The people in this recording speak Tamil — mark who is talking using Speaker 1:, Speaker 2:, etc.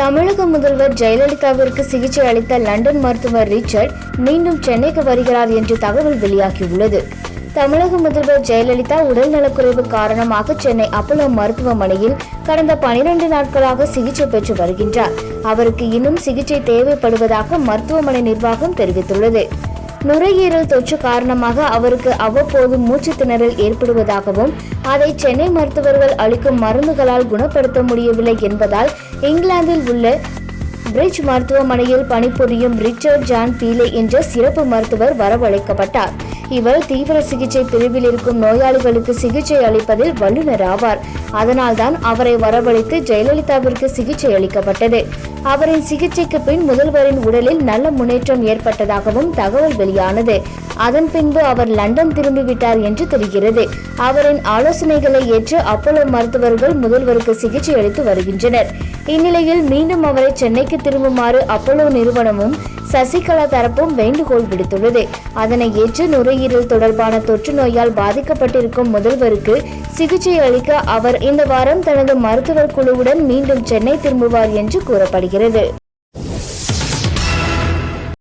Speaker 1: தமிழக முதல்வர் ஜெயலலிதாவிற்கு சிகிச்சை அளித்த லண்டன் மருத்துவர் ரிச்சர்ட் மீண்டும் சென்னைக்கு வருகிறார் என்று தகவல் வெளியாகியுள்ளது. தமிழக முதல்வர் ஜெயலலிதா உடல் நலக்குறைவு காரணமாக சென்னை அப்பலோ மருத்துவமனையில் கடந்த பனிரெண்டு நாட்களாக சிகிச்சை பெற்று வருகின்றார். அவருக்கு இன்னும் சிகிச்சை தேவைப்படுவதாக மருத்துவமனை நிர்வாகம் தெரிவித்துள்ளது. நுரையீரல் தொற்று காரணமாக அவருக்கு அவ்வப்போது மூச்சு திணறல் ஏற்படுவதாகவும் அதை சென்னை மருத்துவர்கள் அளிக்கும் மருந்துகளால் குணப்படுத்த முடியவில்லை என்பதால் இங்கிலாந்தில் உள்ள பிரிட்ஜ் மருத்துவமனையில் பணிபுரியும் ரிச்சர்ட் ஜான் பீலே என்ற சிறப்பு மருத்துவர் வரவழைக்கப்பட்டார். இவர் தீவிர சிகிச்சை பிரிவில் இருக்கும் நோயாளிகளுக்கு சிகிச்சை அளிப்பதில் வல்லுநர் ஆவார் அதனால்தான் அவரை வரவழைத்து ஜெயலலிதாவிற்கு சிகிச்சை அளிக்கப்பட்டது. அவரின் சிகிச்சைக்கு பின் முதல்வரின் உடலில் நல்ல முன்னேற்றம் ஏற்பட்டதாகவும் தகவல் வெளியானது. அதன் பின்பு அவர் லண்டன் திரும்பிவிட்டார் என்று தெரிகிறது. அவரின் ஆலோசனைகளை ஏற்று அப்போலோ மருத்துவர்கள் முதல்வருக்கு சிகிச்சை அளித்து வருகின்றனர். இந்நிலையில் மீண்டும் அவரை சென்னைக்கு திரும்புமாறு அப்போலோ நிறுவனமும் சசிகலா தரப்பும் வேண்டுகோள் விடுத்துள்ளது. அதனை ஏற்று நுரையீரல் தொடர்பான தொற்று நோயால் பாதிக்கப்பட்டிருக்கும் முதல்வருக்கு சிகிச்சை அளிக்க அவர் இந்த வாரம் தனது மருத்துவர் குழுவுடன் மீண்டும் சென்னை திரும்புவார் என்று கூறப்படுகிறது.